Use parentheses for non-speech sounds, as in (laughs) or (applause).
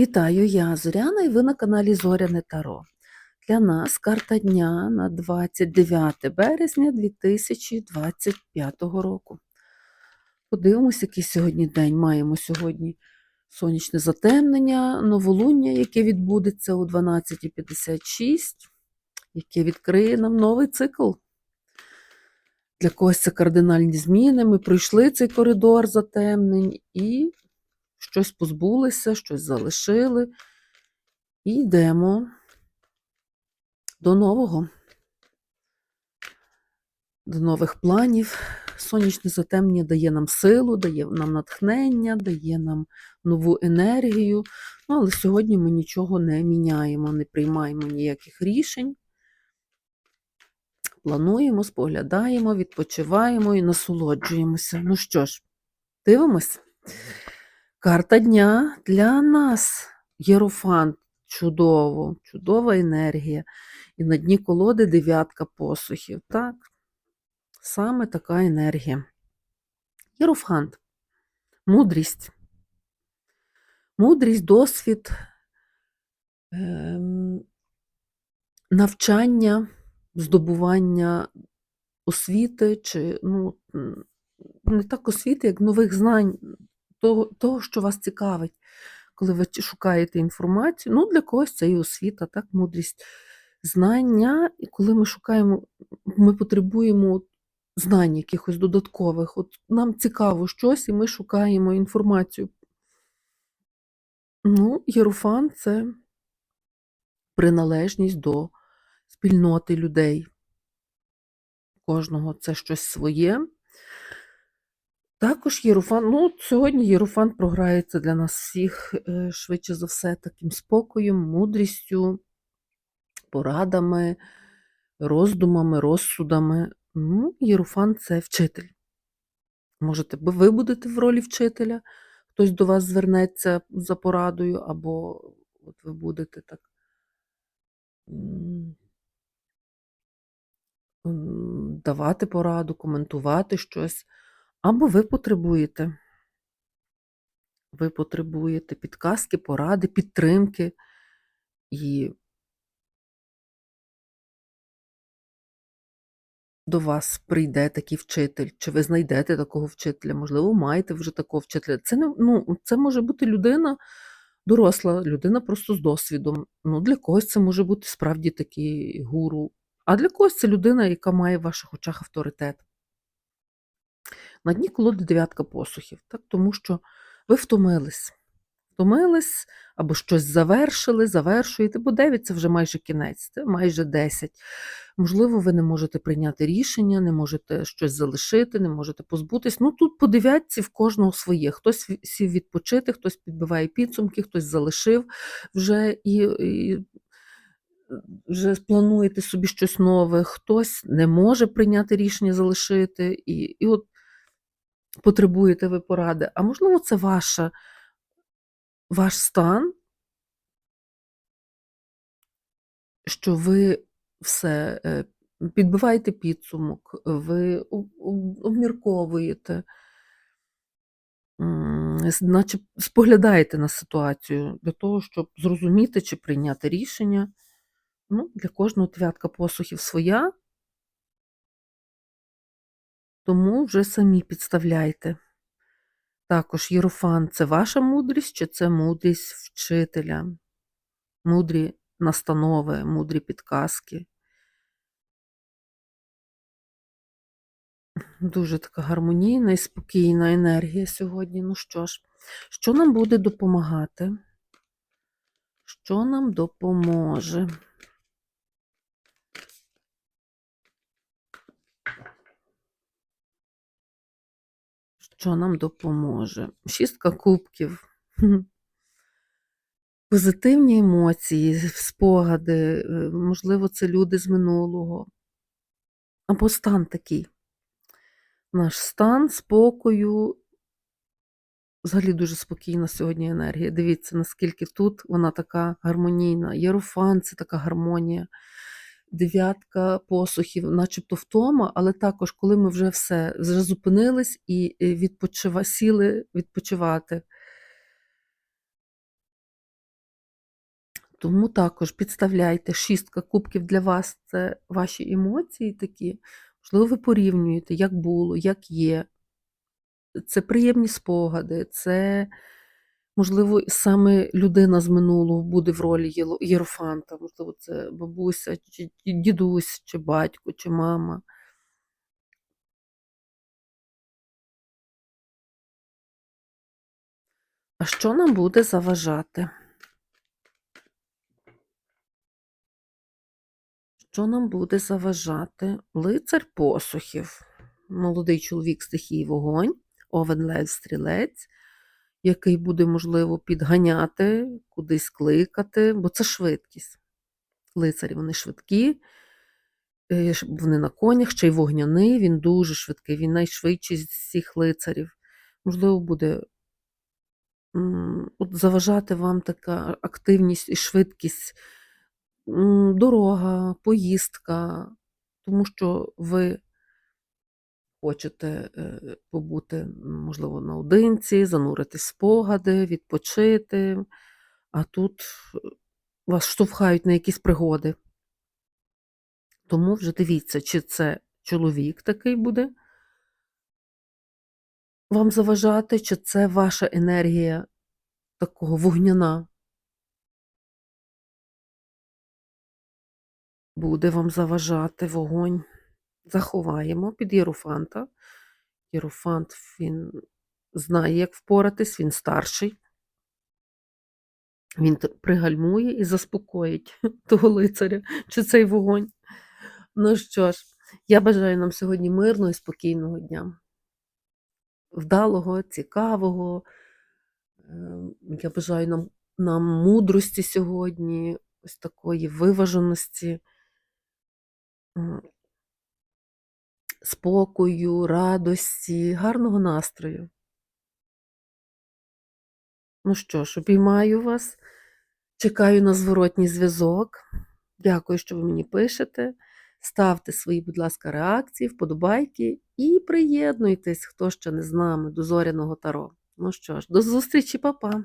Вітаю, я Зоряна і ви на каналі Зоряне Таро. Для нас карта дня на 29 березня 2025 року. Подивимось, який сьогодні день. Маємо сьогодні сонячне затемнення, новолуння, яке відбудеться о 12.56, яке відкриє нам новий цикл. Для когось це кардинальні зміни. Ми пройшли цей коридор затемнень і щось позбулися, щось залишили. І йдемо до нового, до нових планів. Сонячне затемнення дає нам силу, дає нам натхнення, дає нам нову енергію. Ну, але сьогодні ми нічого не міняємо, не приймаємо ніяких рішень. Плануємо, споглядаємо, відпочиваємо і насолоджуємося. Ну що ж, дивимось. Карта дня для нас. Єрофант. Чудово, чудова енергія. І на дні колоди дев'ятка посухів. Так, саме така енергія. Єрофант. Мудрість. Мудрість, досвід, ем, навчання, здобування освіти, чи ну, не так освіти, як нових знань, того, того, що вас цікавить, коли ви шукаєте інформацію. Ну, для когось це і освіта, так, мудрість, знання, і коли ми шукаємо, ми потребуємо знань якихось додаткових. От нам цікаво щось, і ми шукаємо інформацію. Ну, Єрофан це приналежність до спільноти людей. Кожного це щось своє. Також Єрофан, ну, сьогодні Єрофан програється для нас всіх, е, швидше за все, таким спокоєм, мудрістю, порадами, роздумами, розсудами. Ну, Єрофан це вчитель. Можете, ви будете в ролі вчителя, хтось до вас звернеться за порадою, або от ви будете так давати пораду, коментувати щось, або ви потребуєте. Ви потребуєте підказки, поради, підтримки. І до вас прийде такий вчитель, чи ви знайдете такого вчителя, можливо, маєте вже такого вчителя. Це не ну, це може бути людина доросла, людина просто з досвідом. Ну, для когось це може бути справді такий гуру, а для когось це людина, яка має в ваших очах авторитет. На дні колоди дев'ятка посухів, так, тому що ви втомились. Втомились або щось завершили, завершуєте, бо 9 це вже майже кінець, це майже 10. Можливо, ви не можете прийняти рішення, не можете щось залишити, не можете позбутись. Ну тут по дев'ятці в кожного своє. Хтось сів відпочити, хтось підбиває підсумки, хтось залишив вже і, і вже плануєте собі щось нове, хтось не може прийняти рішення залишити, і, і от потребуєте ви поради. А можливо, це ваша, ваш стан, що ви все е, підбиваєте підсумок, ви об- об- обмірковуєте, наче споглядаєте на ситуацію для того, щоб зрозуміти чи прийняти рішення. Ну, для кожного дев'ятка посухів своя, тому вже самі підставляйте. Також Єрофан це ваша мудрість, чи це мудрість вчителя, мудрі настанови, мудрі підказки. Дуже така гармонійна і спокійна енергія сьогодні. Ну що ж, що нам буде допомагати? Що нам допоможе? Що нам допоможе? Шістка кубків. Позитивні емоції, спогади, е, можливо, це люди з минулого. Або стан такий. Наш стан спокою. Взагалі дуже спокійна сьогодні енергія. Дивіться, наскільки тут вона така гармонійна. Єрофан це така гармонія. Дев'ятка посухів, начебто втома, але також, коли ми вже все вже зупинились і відпочива, сіли відпочивати. Тому також підставляйте шістка кубків для вас це ваші емоції такі. Можливо, ви порівнюєте, як було, як є. Це приємні спогади, це, можливо, саме людина з минулого буде в ролі єрофанта. Можливо, це бабуся, чи дідусь, чи батько, чи мама. А що нам буде заважати? Що нам буде заважати? Лицар посухів, молодий чоловік стихії вогонь, овен лев стрілець, який буде, можливо, підганяти, кудись кликати, бо це швидкість. Лицарі вони швидкі, е, вони на конях, ще й вогняний, він дуже швидкий, він найшвидший з всіх лицарів. Можливо, буде от заважати вам така активність і швидкість, дорога, поїздка, тому що ви хочете е, побути, можливо, наодинці, зануритись спогади, відпочити, а тут е, вас штовхають на якісь пригоди. Тому вже дивіться, чи це чоловік такий буде вам заважати, чи це ваша енергія такого вогняна буде вам заважати вогонь. Заховаємо під єрофанта. Єрофант він знає, як впоратись, він старший. Він пригальмує і заспокоїть (laughs) того лицаря чи цей вогонь. Ну що ж, я бажаю нам сьогодні мирного і спокійного дня. Вдалого, цікавого. Е, Я бажаю нам, нам мудрості сьогодні, ось такої виваженості, спокою, радості, гарного настрою. Ну що ж, обіймаю вас, чекаю на зворотній зв'язок. Дякую, що ви мені пишете. Ставте свої, будь ласка, реакції, вподобайки і приєднуйтесь, хто ще не з нами, до зоряного таро. Ну що ж, до зустрічі, па-па!